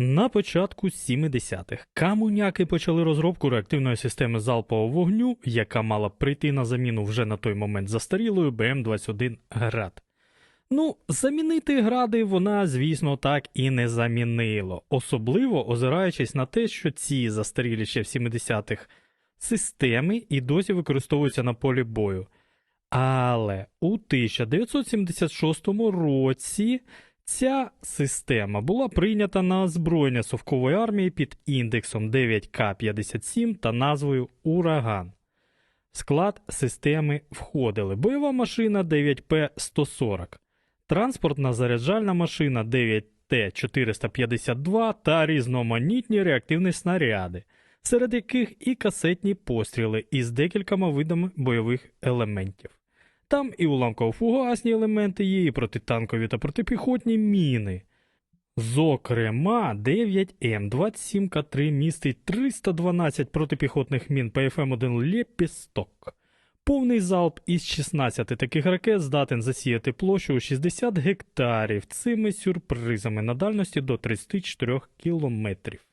На початку 70-х камуняки почали розробку реактивної системи залпового вогню, яка мала прийти на заміну вже на той момент застарілою БМ-21 Град. Ну, замінити гради вона, звісно, так і не замінило, особливо озираючись на те, що ці застарілі ще в 70-х системи і досі використовуються на полі бою. Але у 1976 році ця система була прийнята на озброєння Совкової армії під індексом 9К57 та назвою Ураган. В склад системи входили бойова машина 9П140, транспортна заряджальна машина 9Т452 та різноманітні реактивні снаряди, серед яких і касетні постріли із декількома видами бойових елементів. Там і уламково-фугасні елементи є, і протитанкові та протипіхотні міни. Зокрема, 9М27К3 містить 312 протипіхотних мін ПФМ-1 Лєпісток. Повний залп із 16 таких ракет здатен засіяти площу у 60 гектарів цими сюрпризами на дальності до 34 кілометрів.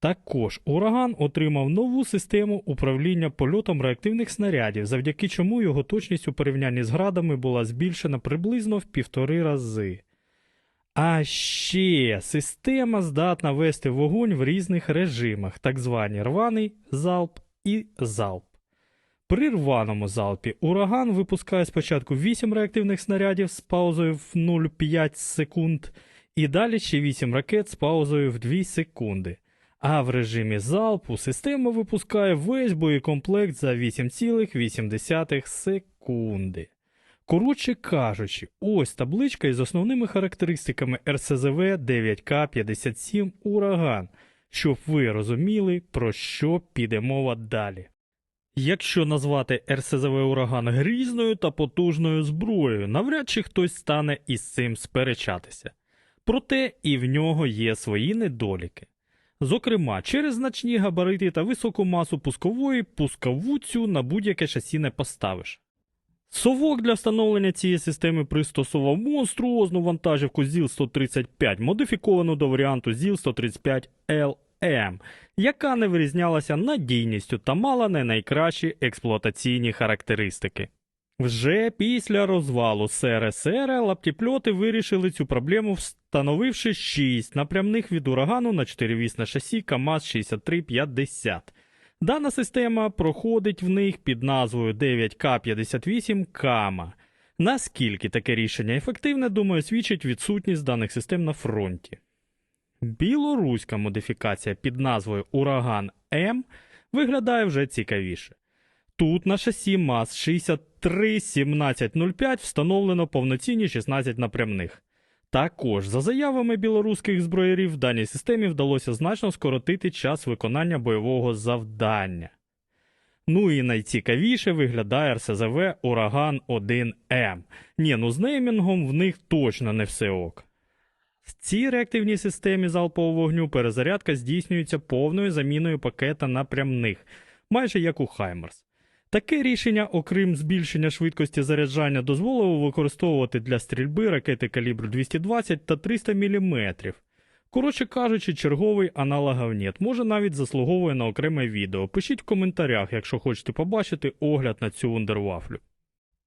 Також ураган отримав нову систему управління польотом реактивних снарядів, завдяки чому його точність у порівнянні з градами була збільшена приблизно в півтори рази. А ще система здатна вести вогонь в різних режимах, так звані рваний залп і залп. При рваному залпі ураган випускає спочатку 8 реактивних снарядів з паузою в 0,5 секунд, і далі ще 8 ракет з паузою в 2 секунди. А в режимі залпу система випускає весь боєкомплект за 8,8 секунди. Коротше кажучи, ось табличка із основними характеристиками РСЗВ 9К57 Ураган, щоб ви розуміли, про що піде мова далі. Якщо назвати РСЗВ Ураган грізною та потужною зброєю, навряд чи хтось стане із цим сперечатися. Проте і в нього є свої недоліки. Зокрема, через значні габарити та високу масу пускової пускову цю на будь-яке шасі не поставиш. Совок для встановлення цієї системи пристосував монструозну вантажівку ЗІЛ-135, модифіковану до варіанту ЗІЛ-135LM, яка не вирізнялася надійністю та мала не найкращі експлуатаційні характеристики. Вже після розвалу СРСР лаптіпльоти вирішили цю проблему, встановивши 6 напрямних від урагану на 4-вісне шасі КАМАЗ-6350. Дана система проходить в них під назвою 9К58 Кама. Наскільки таке рішення ефективне, думаю, свідчить відсутність даних систем на фронті. Білоруська модифікація під назвою Ураган М виглядає вже цікавіше. Тут на шасі МАЗ 631705 встановлено повноцінні 16 напрямних. Також, за заявами білоруських зброярів, в даній системі вдалося значно скоротити час виконання бойового завдання. Ну і найцікавіше виглядає РСЗВ Ураган 1М. Ні, ну з неймінгом в них точно не все ок. В цій реактивній системі залпового вогню перезарядка здійснюється повною заміною пакета напрямних, майже як у Хаймерс. Таке рішення, окрім збільшення швидкості заряджання, дозволило використовувати для стрільби ракети калібру 220 та 300 мм. Коротше кажучи, черговий аналоговнєт може навіть заслуговує на окреме відео. Пишіть в коментарях, якщо хочете побачити огляд на цю вундервафлю.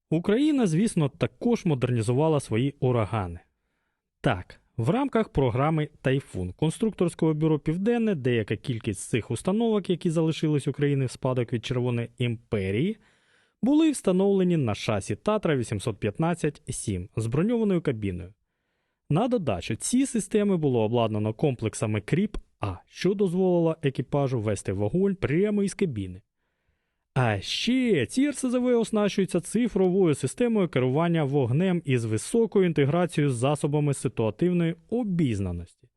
Україна, звісно, також модернізувала свої урагани. Так, в рамках програми Тайфун конструкторського бюро Південне деяка кількість цих установок, які залишились України в спадок від Червоної імперії, були встановлені на шасі Татра 815-7 з броньованою кабіною. На додачу, ці системи було обладнано комплексами Кріп А, що дозволило екіпажу вести вогонь прямо із кабіни. А ще ці РСЗВ оснащуються цифровою системою керування вогнем із високою інтеграцією з засобами ситуативної обізнаності,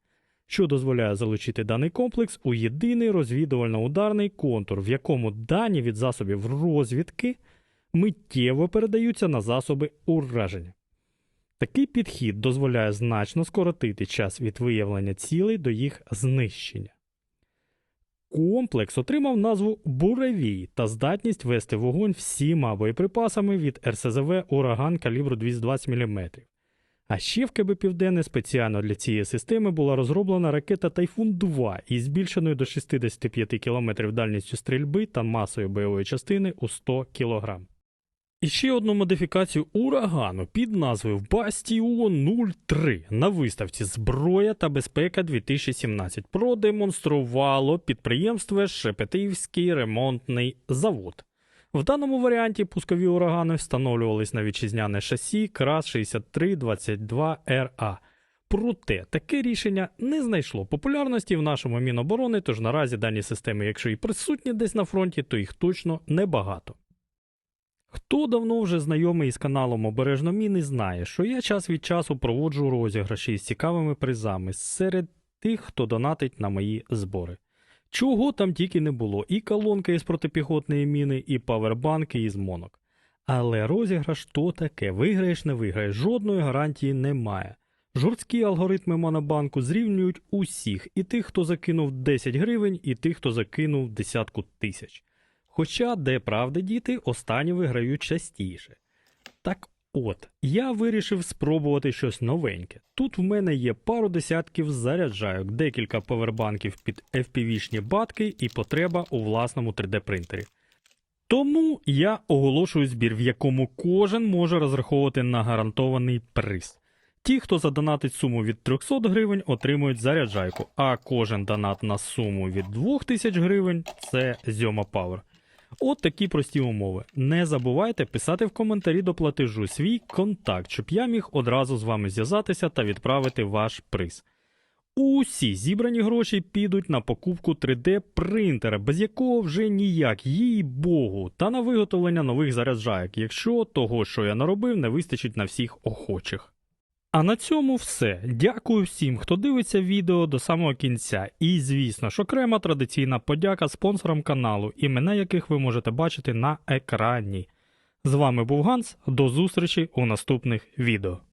що дозволяє залучити даний комплекс у єдиний розвідувально-ударний контур, в якому дані від засобів розвідки миттєво передаються на засоби ураження. Такий підхід дозволяє значно скоротити час від виявлення цілей до їх знищення. Комплекс отримав назву Буревій та здатність вести вогонь всіма боєприпасами від РСЗВ Ураган калібру 220 мм. А ще в КБ Південне спеціально для цієї системи була розроблена ракета Тайфун 2 із збільшеною до 65 км дальністю стрільби та масою бойової частини у 100 кг. І ще одну модифікацію урагану під назвою Бастіон 03 на виставці Зброя та безпека 2017 продемонструвало підприємство Шепетівський ремонтний завод. В даному варіанті пускові урагани встановлювались на вітчизняне шасі КРАС 6322 РА. Проте таке рішення не знайшло популярності в нашому Міноборони, тож наразі дані системи, якщо і присутні десь на фронті, то їх точно небагато. Хто давно вже знайомий із каналом Обережно Міни, знає, що я час від часу проводжу розіграші з цікавими призами серед тих, хто донатить на мої збори. Чого там тільки не було, і колонки із протипіхотної міни, і павербанки із монок. Але розіграш то таке, виграєш, не виграєш, жодної гарантії немає. Жорсткі алгоритми Монобанку зрівнюють усіх, і тих, хто закинув 10 гривень, і тих, хто закинув десятку тисяч. Хоча, де правди діти, останні виграють частіше. Так от, я вирішив спробувати щось новеньке. Тут в мене є пару десятків заряджайок, декілька повербанків під FPV-шні батки і потреба у власному 3D принтері. Тому я оголошую збір, в якому кожен може розраховувати на гарантований приз. Ті, хто задонатить суму від 300 гривень, отримують заряджайку, а кожен донат на суму від 2000 гривень це Зьома Пауер. От такі прості умови. Не забувайте писати в коментарі до платежу свій контакт, щоб я міг одразу з вами зв'язатися та відправити ваш приз. Усі зібрані гроші підуть на покупку 3D принтера, без якого вже ніяк, їй Богу, та на виготовлення нових заряджайок, якщо того, що я наробив, не вистачить на всіх охочих. А на цьому все. Дякую всім, хто дивиться відео до самого кінця. І звісно ж, окрема традиційна подяка спонсорам каналу, імена яких ви можете бачити на екрані. З вами був Ганс. До зустрічі у наступних відео.